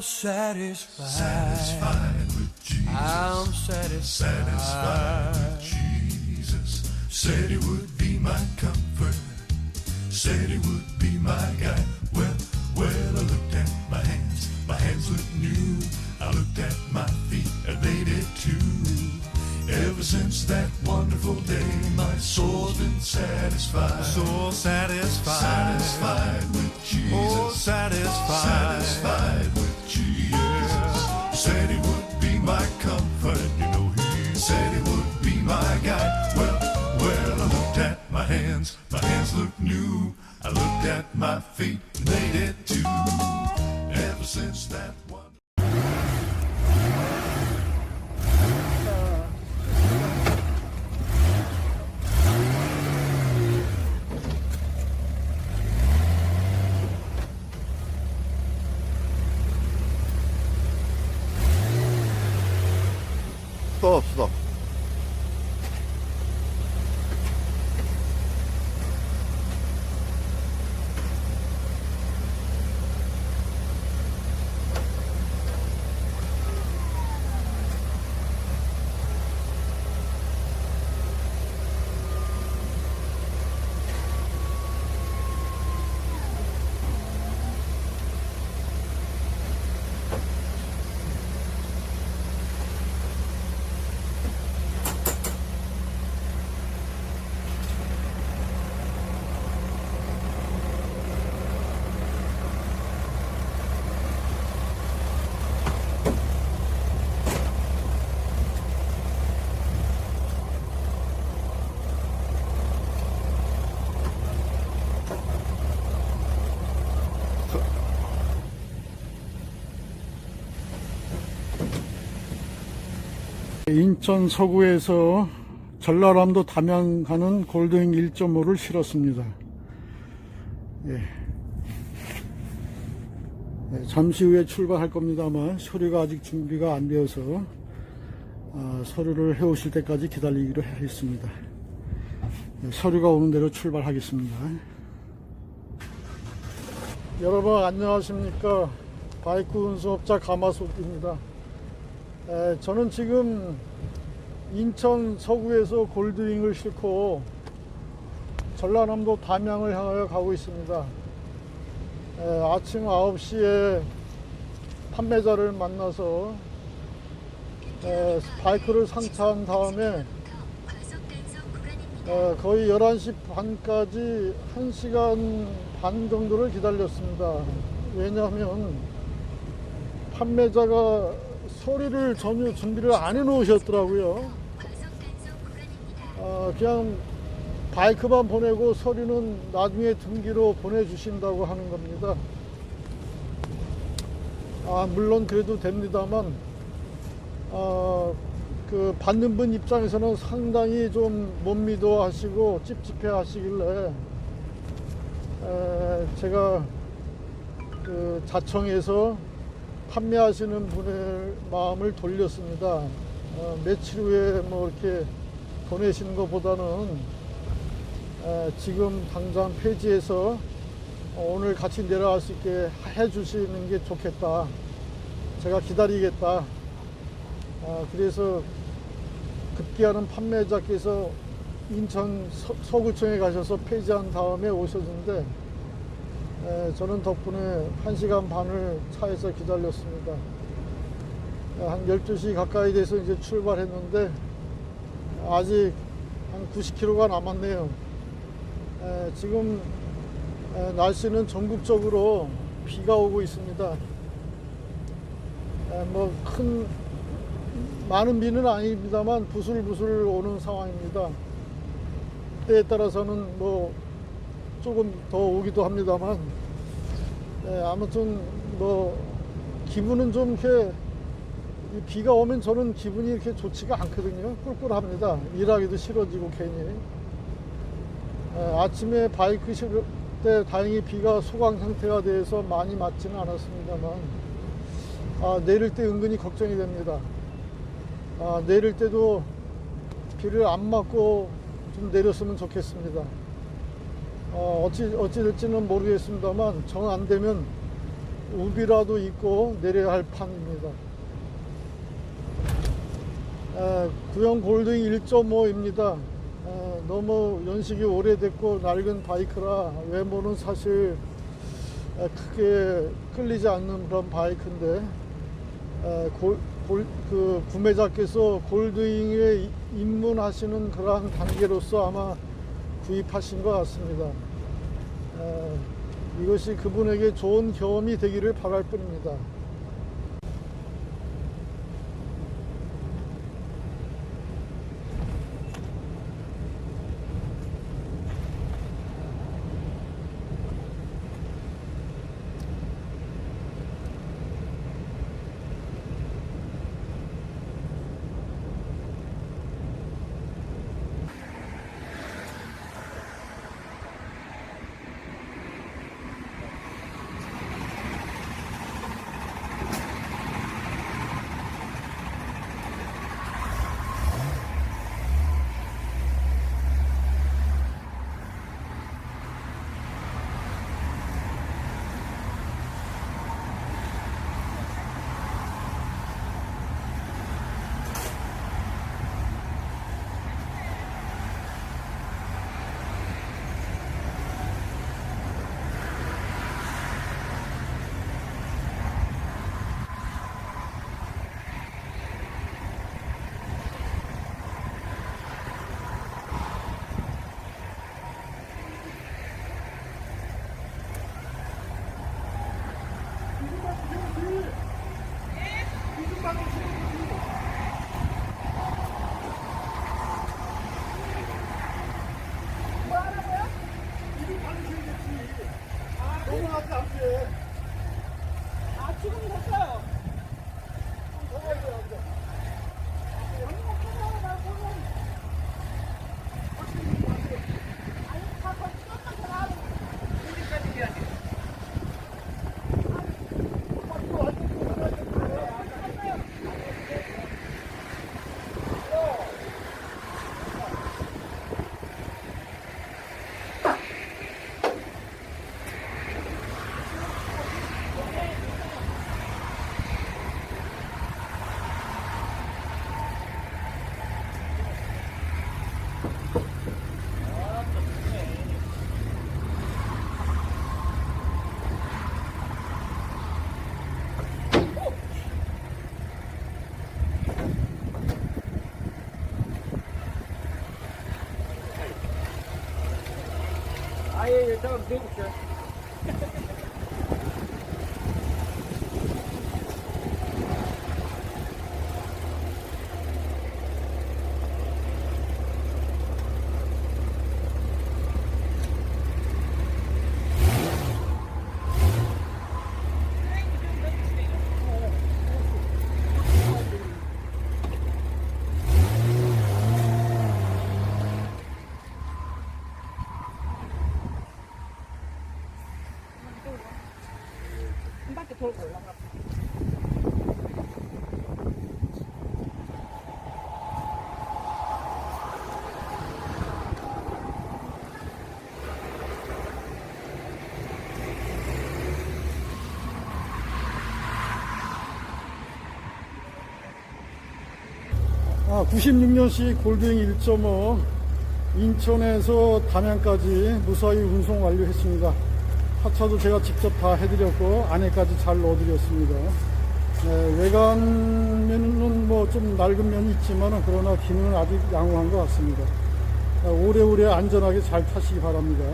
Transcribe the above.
so satisfied. Satisfied with Jesus. I'm satisfied. Satisfied with Jesus. Said he would be my comfort. Said he would be my guide. Well, well, I looked at my hands. My hands looked new. I looked at my feet, and they did too. Ever since that wonderful day, my soul's been satisfied. So satisfied. satisfied my comfort. You know, he said he would be my guide. Well, well, I looked at my hands. My hands looked new. I looked at my feet. They did 인천 서구에서 전라남도 담양 가는 골드윙 1.5를 실었습니다. 예. 예, 잠시 후에 출발할 겁니다만 서류가 아직 준비가 안 되어서 아, 서류를 해오실 때까지 기다리기로 했습니다. 예, 서류가 오는 대로 출발하겠습니다. 여러분 안녕하십니까 바이크 운수업자 가마솥입니다. 에, 저는 지금 인천 서구에서 골드윙을 싣고 전라남도 담양을 향하여 가고 있습니다. 에, 아침 9시에 판매자를 만나서 에, 바이크를 상차한 다음에 에, 거의 11시 반까지 1시간 반 정도를 기다렸습니다. 왜냐하면 판매자가 소리를 전혀 준비를 안 해 놓으셨더라고요. 아, 그냥 바이크만 보내고 소리는 나중에 등기로 보내주신다고 하는 겁니다. 아, 물론 그래도 됩니다만, 아, 그 받는 분 입장에서는 상당히 좀 못 믿어 하시고 찝찝해 하시길래, 에, 제가 그 자청에서 판매하시는 분의 마음을 돌렸습니다. 어, 며칠 후에 뭐 이렇게 보내시는 것보다는 에, 지금 당장 폐지해서 어, 오늘 같이 내려갈 수 있게 해주시는 게 좋겠다. 제가 기다리겠다. 아, 그래서 급기야는 판매자께서 인천 서, 서구청에 가셔서 폐지한 다음에 오셨는데 에, 저는 덕분에 1시간 반을 차에서 기다렸습니다. 에, 한 12시 가까이 돼서 이제 출발했는데 아직 한 90km가 남았네요. 에, 지금 에, 날씨는 전국적으로 비가 오고 있습니다. 뭐 큰 많은 비는 아닙니다만 부슬부슬 오는 상황입니다. 때에 따라서는 뭐 조금 더 오기도 합니다만 예, 아무튼 뭐 기분은 좀 이렇게 이 비가 오면 저는 기분이 이렇게 좋지가 않거든요. 꿀꿀합니다. 일하기도 싫어지고 괜히. 예, 아침에 바이크 실을 때 다행히 비가 소강 상태가 돼서 많이 맞지는 않았습니다만 아, 내릴 때 은근히 걱정이 됩니다. 아, 내릴 때도 비를 안 맞고 좀 내렸으면 좋겠습니다 어, 어찌, 어찌 될지는 모르겠습니다만 정 안 되면 우비라도 입고 내려야 할 판입니다. 에, 구형 골드 1.5입니다. 너무 연식이 오래됐고 낡은 바이크라 외모는 사실 에, 크게 끌리지 않는 그런 바이크인데 에, 골, 골, 그 구매자께서 골드윙에 이- 입문하시는 그러한 단계로서 아마 구입하신 것 같습니다. 에, 이것이 그분에게 좋은 경험이 되기를 바랄 뿐입니다. 아예 돌고 올라가. 아, 96년식 골드윙 1.5 인천에서 담양까지 무사히 운송 완료했습니다. 하차도 제가 직접 다 해드렸고 안에까지 잘 넣어드렸습니다. 네, 외관 면은 뭐 좀 낡은 면이 있지만 그러나 기능은 아직 양호한 것 같습니다. 아, 오래오래 안전하게 잘 타시기 바랍니다.